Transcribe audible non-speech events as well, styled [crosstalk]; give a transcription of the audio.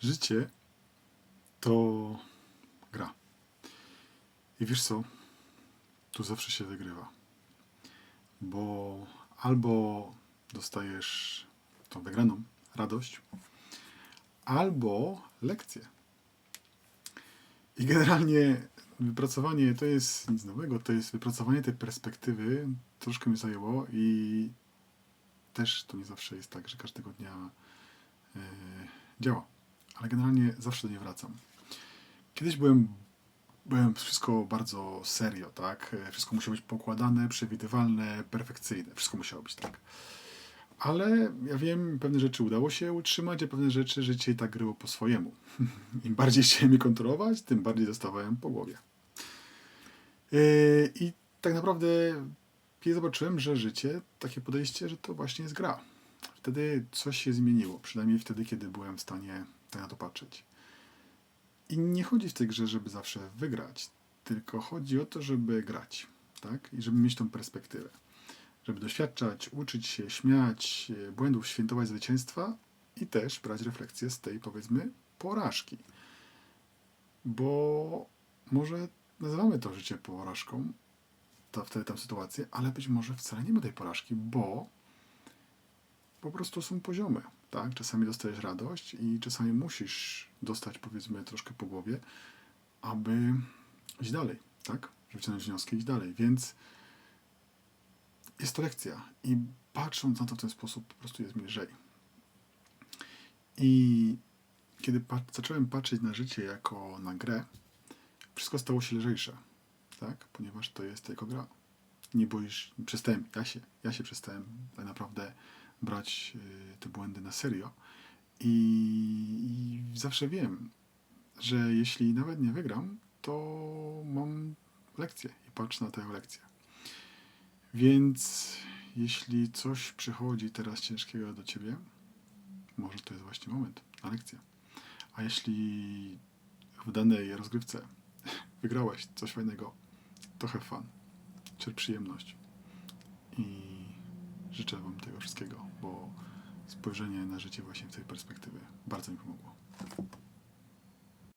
Życie to gra. I wiesz co? Tu zawsze się wygrywa. Bo albo dostajesz tą wygraną radość, albo lekcję. I generalnie wypracowanie to jest nic nowego, to jest wypracowanie tej perspektywy troszkę mi zajęło i też to nie zawsze jest tak, że każdego dnia e, działa. Ale generalnie zawsze do niej wracam. Kiedyś byłem, byłem wszystko bardzo serio, tak? Wszystko musiało być pokładane, przewidywalne, perfekcyjne. Wszystko musiało być tak. Ale ja wiem, pewne rzeczy udało się utrzymać, a pewne rzeczy życie i tak gryło po swojemu. [laughs] Im bardziej chciałem je kontrolować, tym bardziej dostawałem po głowie. Yy, I tak naprawdę kiedy zobaczyłem, że życie, takie podejście, że to właśnie jest gra. Wtedy coś się zmieniło, przynajmniej wtedy, kiedy byłem w stanie na to patrzeć. I nie chodzi w tej grze, żeby zawsze wygrać, tylko chodzi o to, żeby grać, tak? I żeby mieć tą perspektywę. Żeby doświadczać, uczyć się, śmiać, e, błędów, świętować zwycięstwa i też brać refleksję z tej, powiedzmy, porażki. Bo może nazywamy to życie porażką, ta, wtedy tę sytuację, ale być może wcale nie ma tej porażki, bo po prostu są poziomy, tak? Czasami dostajesz radość i czasami musisz dostać, powiedzmy, troszkę po głowie, aby iść dalej, tak? Żeby wyciągnąć wnioski iść dalej, więc jest to lekcja i patrząc na to w ten sposób po prostu jest mi lżej. I kiedy zacząłem patrzeć na życie jako na grę, wszystko stało się lżejsze, tak? Ponieważ to jest tylko gra. Nie boisz, przestałem, ja się, ja się przestałem tak naprawdę brać y, te błędy na serio i, i zawsze wiem, że jeśli nawet nie wygram, to mam lekcję i patrzę na tę lekcję. Więc jeśli coś przychodzi teraz ciężkiego do ciebie, może to jest właśnie moment na lekcję. A jeśli w danej rozgrywce [laughs] wygrałeś coś fajnego, to have fun, czerp przyjemność i życzę Wam tego wszystkiego, bo spojrzenie na życie właśnie w tej perspektywie bardzo mi pomogło.